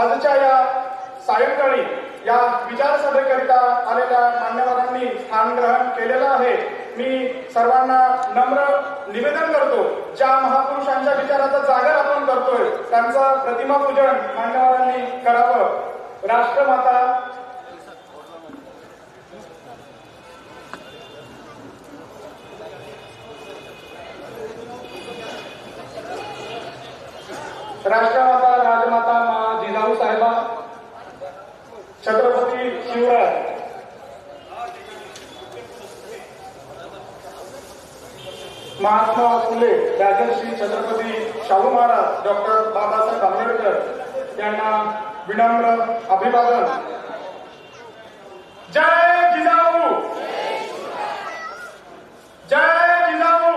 आजच्या या सायंकाळी या विचारसभेकरिता आलेल्या मान्यवरांनी स्थान ग्रहण केलेलं आहे. मी सर्वांना नम्र निवेदन करतो ज्या महापुरुषांच्या विचाराचा जागर आपण करतोय त्यांचं प्रतिमा पूजन मान्यवरांनी करावं. राष्ट्रमाता राष्ट्रमाता राजमाता मा जिजाऊ साहेबा छत्रपती शिवराज. महात्मा फुले राजर्षी छत्रपती शाहू महाराज डॉक्टर बाबासाहेब आंबेडकर यांना विनम्र अभिवादन. जय जिजाऊ. जय जिजाऊ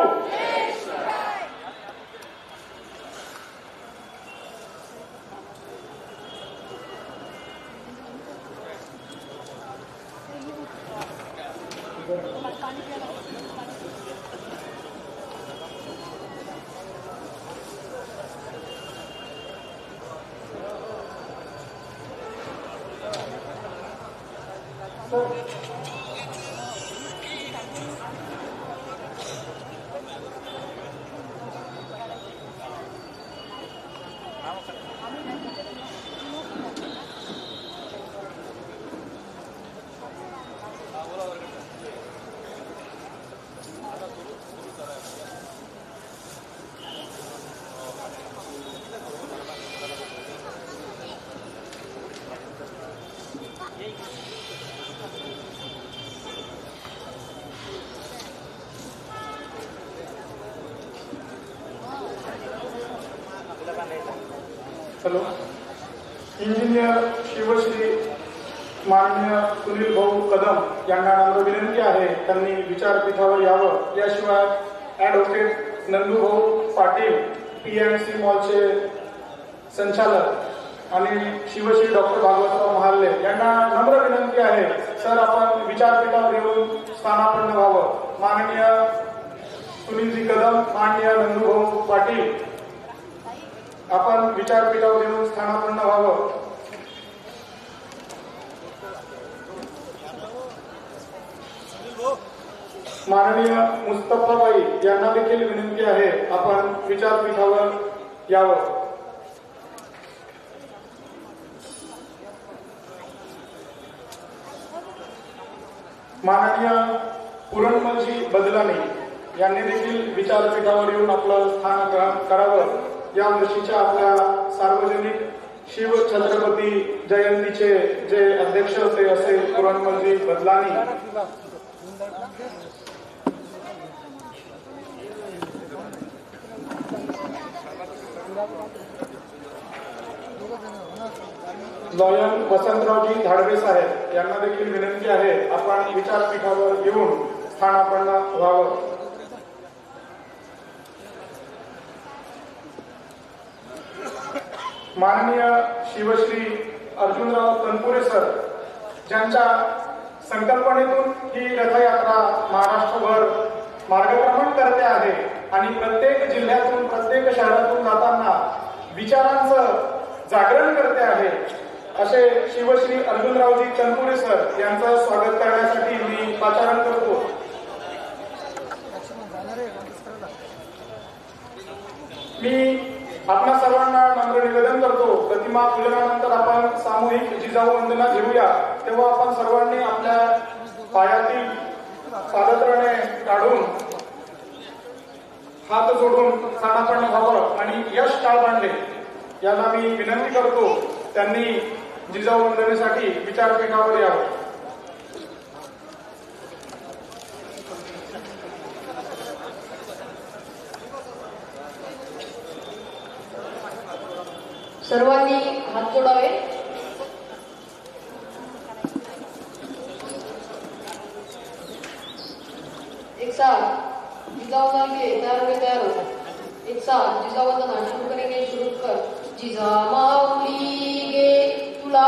हॅलो इंजिनियर शिवश्री माननीय सुनील भाऊ कदम यांना नम्र विनंती आहे त्यांनी विचारपीठावर यावं. याशिवाय advocate Nandubhau Patil P M C मॉलचे संचालक आणि शिवश्री डॉक्टर भागवतराव महाल्ले यांना नम्र विनंती आहे सर आपण विचारपीठावर येऊन स्थानापन्न व्हावं. माननीय सुनीलजी कदम माननीय नंदूभाऊ पाटील आपण विचारपीठावर येऊन स्थानापन्न व्हावं. माननीय मुस्तफाबाई यांना देखील विनंती आहे आपण विचारपीठावर यावं. माननीय पुरणमलजी बदलाने यांनी देखील विचारपीठावर येऊन आपलं स्थान ग्रहण करावं. या वर्षीच्या आपल्या सार्वजनिक शिव छत्रपती जयंतीचे जे अध्यक्ष होते असे पुरणमलजी बदलानी. लॉयन वसंतरावजी धाडवे साहेब यांना देखील विनंती आहे आपण विचारपीठावर येऊन स्थान आपण व्हावं. माननीय शिवश्री अर्जुनराव तनपुरे सर ज्यांच्या संकल्पनेतून ही रथयात्रा महाराष्ट्रभर मार्गक्रमण करते आहे आणि प्रत्येक जिल्ह्यातून प्रत्येक शहरातून जाताना विचारांचं जागरण करते आहे असे शिवश्री अर्जुनरावजी तनपुरे सर यांचं स्वागत करण्यासाठी मी पाचारण करतो. मी आपणा सर्वांना नम्र निवेदन करतो प्रतिमा पूजनानंतर आपण सामूहिक जिजाऊ वंदना घेऊया. तेव्हा आपण सर्वांनी आपल्या पायातील पादत्राणे काढून हात जोडून स्थानापन्न व्हावं आणि यश काळ यांना याला मी विनंती करतो त्यांनी जिजाऊ वंदनेसाठी विचारपीठावर यावं. सर्वांनी हात जोडावे. एक साथ जिजाऊ जागे तयार हो तयार हो एक साथ जिजावंदना शुरू करेंगे शुरू कर. जिजा माऊली गे तुला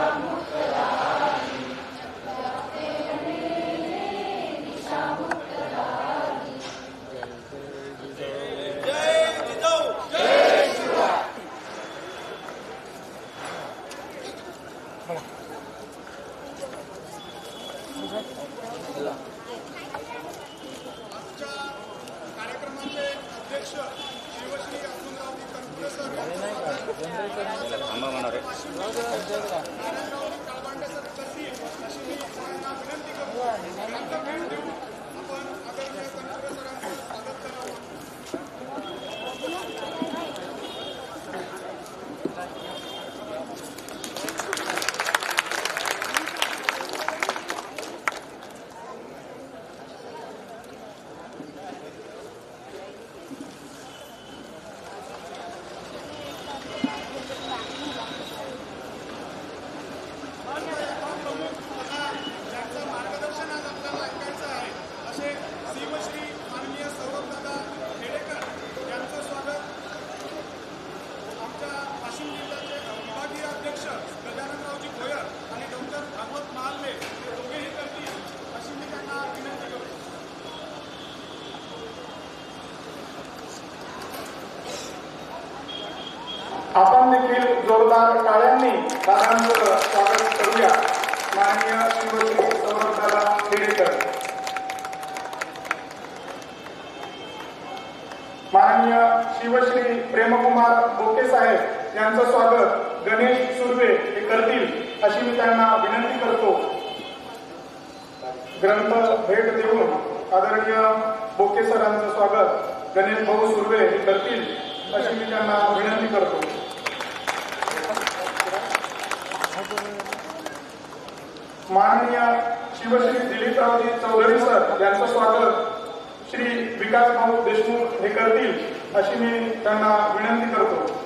amor. आपण देखील जोरदार टाळ्यांनी दादांचं स्वागत करूया. माननीय शिवश्री समर्थाला खेडेकर माननीय शिवश्री प्रेमकुमार बोके साहेब यांचं स्वागत गणेश सुर्वे हे करतील अशी मी त्यांना विनंती करतो. ग्रंथ भेट देऊन आदरणीय बोके सरांचं स्वागत गणेश भाऊ सुर्वे हे करतील अशी मी त्यांना विनंती करतो. माननीय शिवश्री दिलीपरावजी चौधरी सर यांचं स्वागत. श्री विकास भाऊ देशमुख हे करतील अशी मी त्यांना विनंती करतो.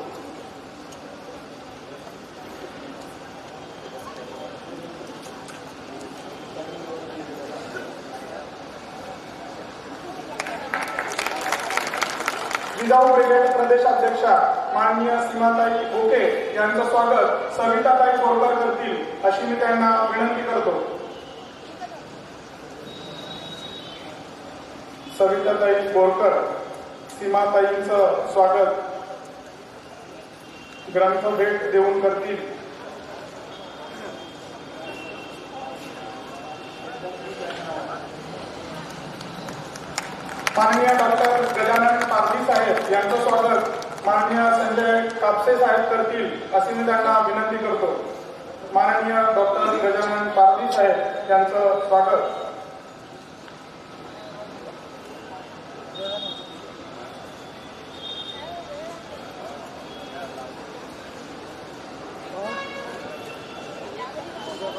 जिजाऊ वेगळ्या प्रदेशाध्यक्षा माननीय सीमाताई ओके यांचं स्वागत सविताताई बोरकर करतील अशी मी त्यांना विनंती करतो. सविताताई बोरकर सीमाताईंचं स्वागत. ग्रंथ भेट देऊन करतील. माननीय डॉक्टर गजानन पारधी साहेब यांचं स्वागत. माननीय संजय कापसे साहेब करतील अशी मी त्यांना विनंती करतो. माननीय डॉक्टर गजानन पारदी साहेब यांचं स्वागत.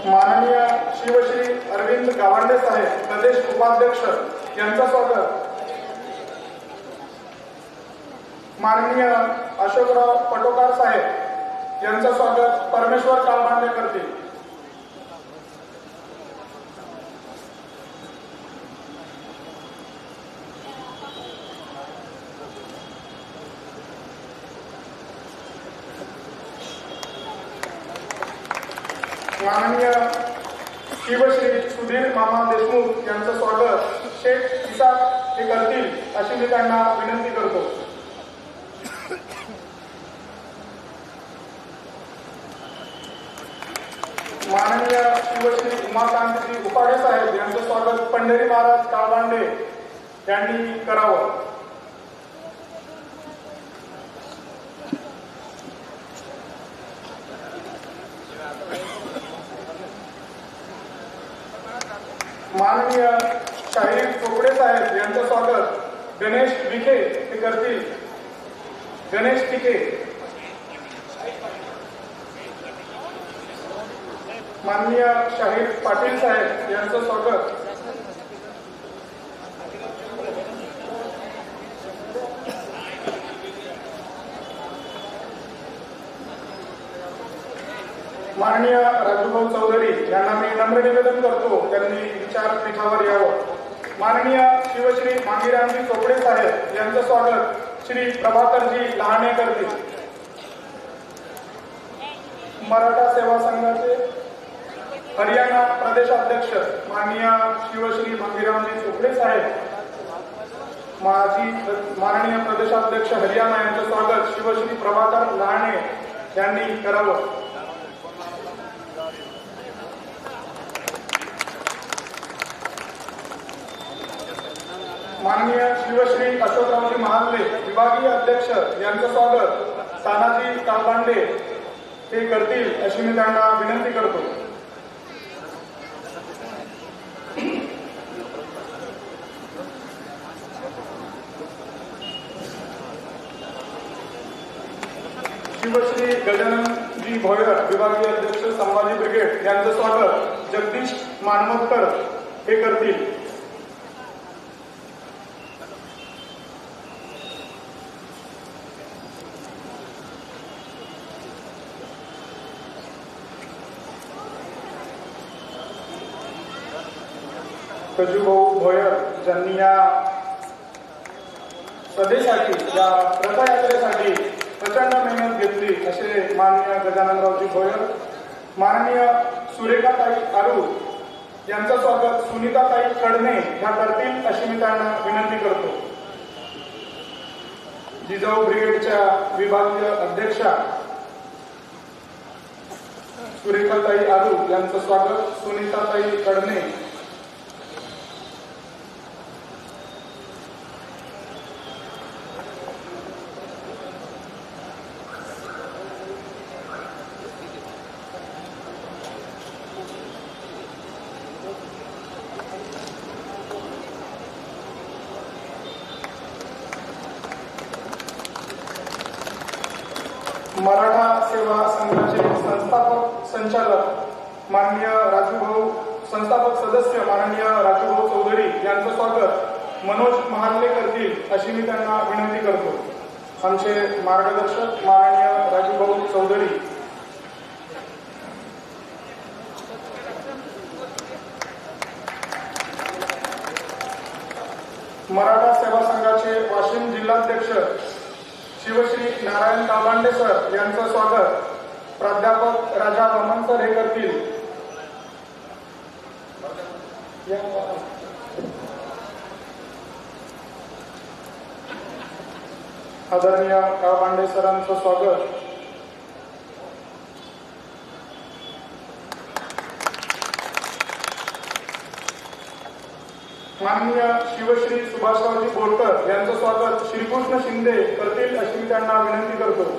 माननीय शिवश्री अरविंद गावंडे साहेब प्रदेश उपाध्यक्ष यांचं स्वागत. माननीय अशोकराव पटोकार साहेब यांचं स्वागत परमेश्वर कालमांडे करतील माननीय शिवश्री सुधीर मामा देशमुख यांचं स्वागत शेख प्रतिसाद हे करतील अशी मी त्यांना विनंती करतो माननीय शिवश्री उमाकांतजी उपाडे साहेब यांचं स्वागत पंढरी महाराज काळबांडे यांनी करावं. माननीय शाहीर चोपडे साहेब यांचं स्वागत गणेश विखे हे करतील. गणेश टिके माननीय शाहीर पाटील साहेब यांचं स्वागत. माननीय राजूभाऊ चौधरी यांना मी नम्र निवेदन करतो त्यांनी विचारपीठावर यावं. माननीय शिवश्री मांगीरामजी चोपडे साहेब यांचं स्वागत श्री प्रभाकरजी लहाने करतील मराठा सेवा संघाचे हरियाणा प्रदेशाध्यक्ष माननीय शिवश्री मंगिरामजी चोपडे साहेब माजी माननीय प्रदेशाध्यक्ष हरियाणा यांचं स्वागत शिवश्री प्रभाकर लहाणे यांनी करावं. माननीय शिवश्री अशोकरावजी महाले विभागीय अध्यक्ष यांचं स्वागत तानाजी कालबांडे ते करतील अशी मी त्यांना विनंती करतो. शिवश्री गजाननजी भोयर विभागीय अध्यक्ष संभाजी ब्रिगेड यांचं स्वागत. जगदीश मानमतकर हे करतील. कजूभाऊ भोयर ज्यांनी या सभेसाठी या रथयात्रेसाठी प्रचंड मेहनत घेतली असे माननीय गजाननरावजी गोयल माननीय सुरेखाताई अरू यांचं स्वागत सुनीताताई कडणे ह्या करतील अशी मी त्यांना विनंती करतो. जिजाऊ ब्रिगेडच्या विभागीय अध्यक्षा सुरेखाताई आरू यांचं स्वागत सुनीताताई कडणे मराठा सेवा संघाचे संस्थापक संचालक माननीय राजूभाऊ संस्थापक सदस्य माननीय राजूभाऊ चौधरी यांचं स्वागत मनोज महाल्ले करतील अशी मी त्यांना विनंती करतो आमचे मार्गदर्शक माननीय राजूभाऊ चौधरी. मराठा सेवा संघाचे वाशिम जिल्हाध्यक्ष शिवश्री नारायण काबांडे सर यांचं स्वागत. प्राध्यापक राजा रमण सर हे करतील. आदरणीय काबांडे सरांचं स्वागत. माननीय शिवश्री सुभाषरावजी बोरकर यांचं स्वागत श्रीकृष्ण शिंदे करतील अशी मी त्यांना विनंती करतो.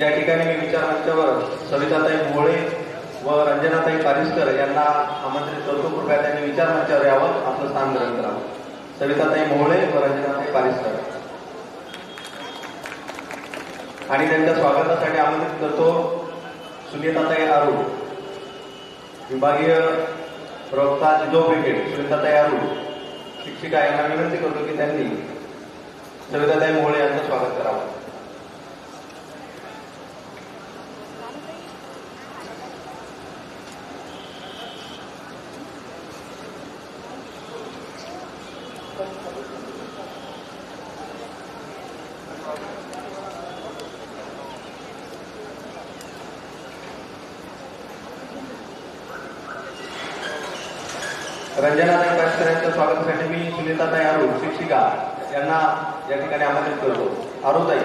या ठिकाणी मी विचार मंचावर सविताताई मोळे व रंजनाताई पारिस्कर यांना आमंत्रित करतो. कृपया त्यांनी विचार मंचावर यावं आपलं स्थान ग्रहण करावं. सविताताई मोहळे व रंजनाताई पारिसकर आणि त्यांच्या स्वागतासाठी आमंत्रित करतो सुनीताताई आरू विभागीय प्रवक्ता जिजो ब्रिगेड सुनीताताई आरू शिक्षिका यांना विनंती करतो की त्यांनी सविताताई मोहळे यांचं स्वागत करावं. रंजनाताई काशकर यांच्या स्वागतासाठी मी सुनीताताई आरू शिक्षिका. यांना या ठिकाणी आमंत्रित करतो. आरूताई.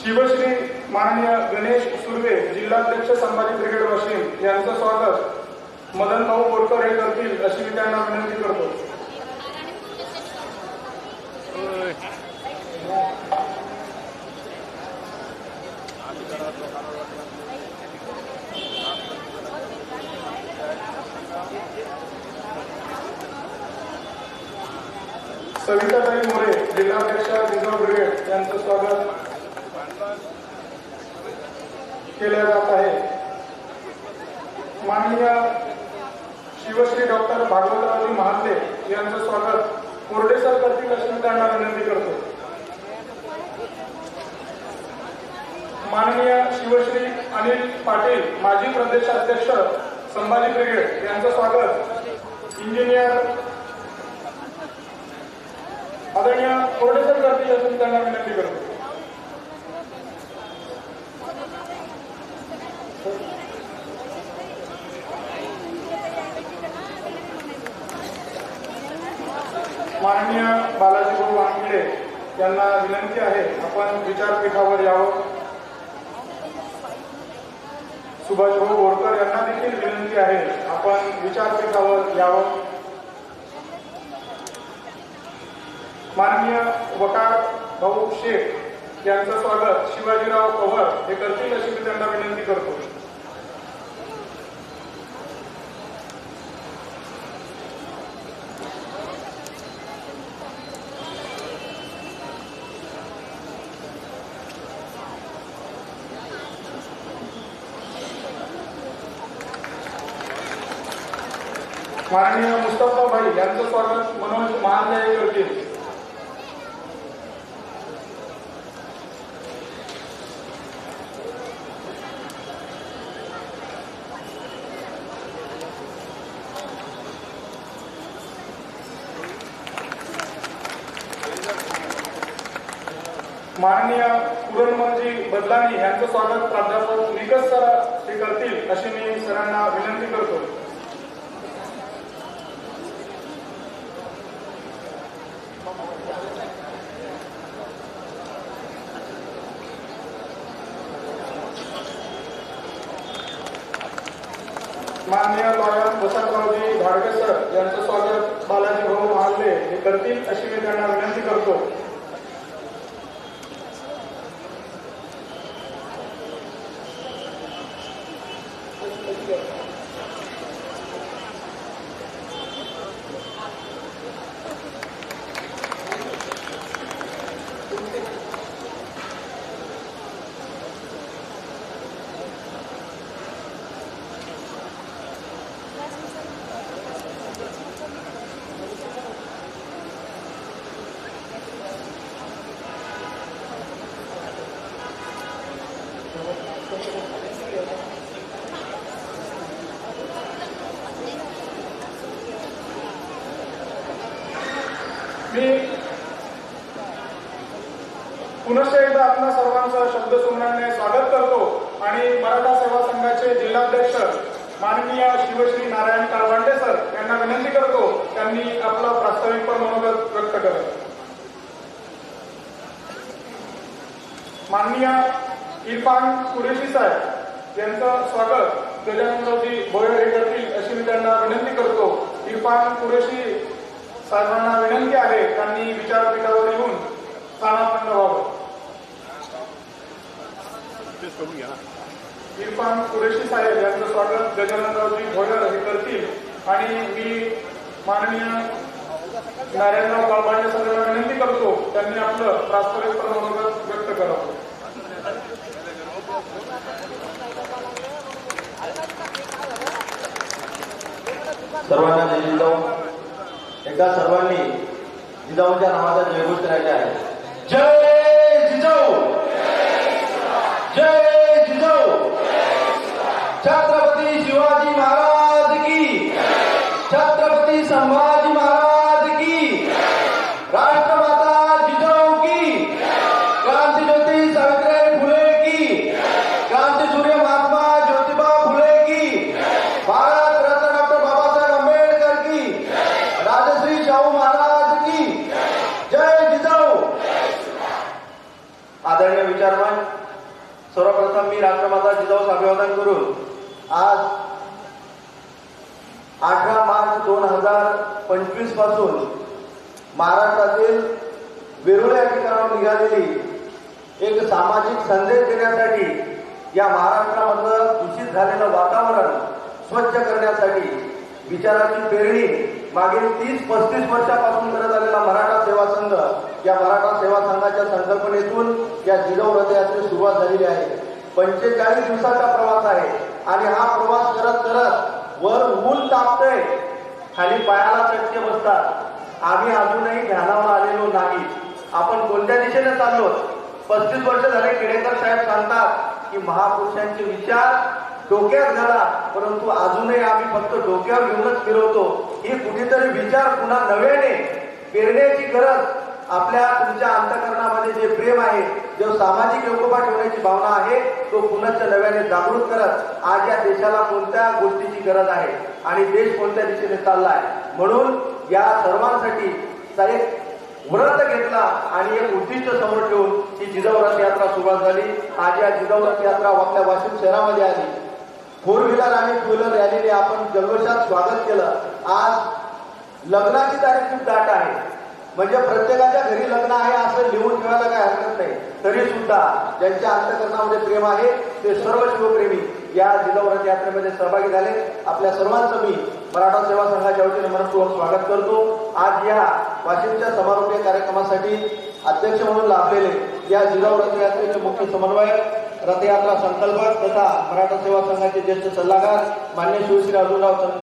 शिवश्री माननीय गणेश सुर्वे जिल्हाध्यक्ष संभाजी ब्रिगेड वाशिम यांचं स्वागत. मदन भाऊ बोरकर हे करतील अशी मी त्यांना विनंती करतो. सविताताई मोरे जिल्हाध्यक्ष रिझर्व्ह ब्रिगेड यांचं स्वागत केल्या जात आहे. माननीय शिवश्री डॉक्टर भागवतरावजी महाते यांचं स्वागत कोरडेसर करतील अशी मी त्यांना विनंती करतो. माननीय शिवश्री अनिल पाटील माजी प्रदेशाध्यक्ष संभाजी ब्रिगेड यांचं स्वागत. इंजिनियर आदरणीय कोरडेसर करतील असून त्यांना विनंती करतो. माननीय बालाजी गुरु वानखेडे यांना विनंती आहे आपण विचारपीठावर यावं. सुभाषभाऊ बोरकर यांना देखील विनंती आहे. आपण विचारपीठावर यावं. माननीय वकार भाऊ शेख यांचं स्वागत शिवाजीराव पवार हे करतील अशी मी त्यांना विनंती करतो. माननीय मुस्तफा भाई यांचं स्वागत मनोज महाले करतील माननीय पुरणमंत्री बदलानी यांचं स्वागत प्राध्यापक निकस सर हे करतील अशी मी सरांना विनंती करतो माननीय लॉयर वसंतरावजी घाडगे सर यांचं स्वागत बालाजी भाऊ महाले हे करतील अशी मी त्यांना विनंती करतो मी पुनश्च एकदा आपल्या सर्वांचं शब्दसुमनाने स्वागत करतो आणि मराठा सेवा संघाचे जिल्हाध्यक्ष माननीय शिवश्री नारायण कारवांडे सर यांना विनंती करतो त्यांनी आपला प्रास्ताविक मनोगत व्यक्त करत माननीय इरफान कुरेशी साहेब यांचं स्वागत गजाननरावजी भोयर हे करतील अशी मी त्यांना विनंती करतो. इरफान कुरेशी साहेबांना विनंती आहे त्यांनी विचारपीठावर येऊन स्थानापन्न व्हावं. इरफान कुरेशी साहेब यांचं स्वागत गजाननरावजी भोयर हे करतील. आणि मी माननीय नारायणराव काळबांडे साहेबांना विनंती करतो त्यांनी आपलं प्रास्ताविक मनोगत व्यक्त करावं. सर्वांना जय जिजाऊ. एकदा सर्वांनी जिजाऊच्या नावाचा जयघोष करायचा आहे. जय छत्रपति संभाजी महाराज की। राष्ट्रमाता जिजाऊ की। क्रांति ज्योति सावित्री फुले की। क्रांति सूर्य महात्मा ज्योतिबा फुले की। भारत रत्न डॉक्टर बाबा साहेब अंबेडकर की। राजश्री शाहू महाराज की। जय जिजाऊ। आदरणीय विचारवान, सर्वप्रथम मी राष्ट्रमाता जिजाऊ अभिवादन करू आज अठरा मार्च दोन हजार पंचवीसपासून महाराष्ट्रातील वेरुळ या ठिकाणावर निघालेली एक सामाजिक संदेश देण्यासाठी या महाराष्ट्रामधलं दूषित झालेलं वातावरण स्वच्छ करण्यासाठी विचाराची पेरणी मागील तीस पस्तीस वर्षापासून करत आलेला मराठा सेवा संघ या मराठा सेवा संघाच्या संकल्पनेतून या जिजाऊ रथयात्रेची सुरुवात झालेली आहे. पंचेचाळीस दिवसाचा प्रवास आहे आणि हा प्रवास करत करत वर ऊन तापतंय खाली पायाला चटके बसतात. आम्ही अजूनही ध्यानावर आलेलो नाही. आपण कोणत्या दिशेने चाललो पस्तीस वर्ष झाले केडेकर साहेब सांगतात की महापुरुषांचे विचार डोक्यात झाला परंतु अजूनही आम्ही फक्त डोक्यावर घेऊनच फिरवतो. ही कुठेतरी विचार पुन्हा नव्याने पेरण्याची गरज आपल्या तुमच्या अंतकरणामध्ये जे प्रेम आहे जो सामाजिक एकोपा ठेवण्याची भावना आहे तो पुनश्च नव्याने जागृत करत आज या देशाला कोणत्या गोष्टीची गरज आहे आणि देश कोणत्या दिशेने चाललाय? म्हणून या सर्वांसाठी चा एक व्रत घेतला आणि एक उद्दिष्ट समोर ठेवून ही जिजाऊ रथयात्रा सुरुवात झाली. आज या जिजाऊ रथयात्रा आपल्या वाशिम शहरामध्ये आली. फोर व्हीलर आणि टू व्हीलर रॅलीने आपण जल्लोषात स्वागत केलं. आज लग्नाची तारीख खूप दाट आहे. म्हणजे प्रत्येकाच्या घरी लग्न आहे असं लिहून ठेवायला काही हरकत नाही. तरी सुद्धा ज्यांच्या अंतकरणामध्ये प्रेम आहे ते सर्व शिवप्रेमी या जिजाऊ यात्रेमध्ये सहभागी झाले. आपल्या सर्वांचं मी मराठा सेवा संघाच्या वतीने मनपूर्वक स्वागत करतो. आज या वाशिमच्या समारोपीय कार्यक्रमासाठी अध्यक्ष म्हणून लाभलेले या जिजाऊ रथयात्रेचे मुख्य समन्वयक रथयात्रा संकल्पक तथा मराठा सेवा संघाचे ज्येष्ठ सल्लागार मान्य शिवश्री अर्जुनराव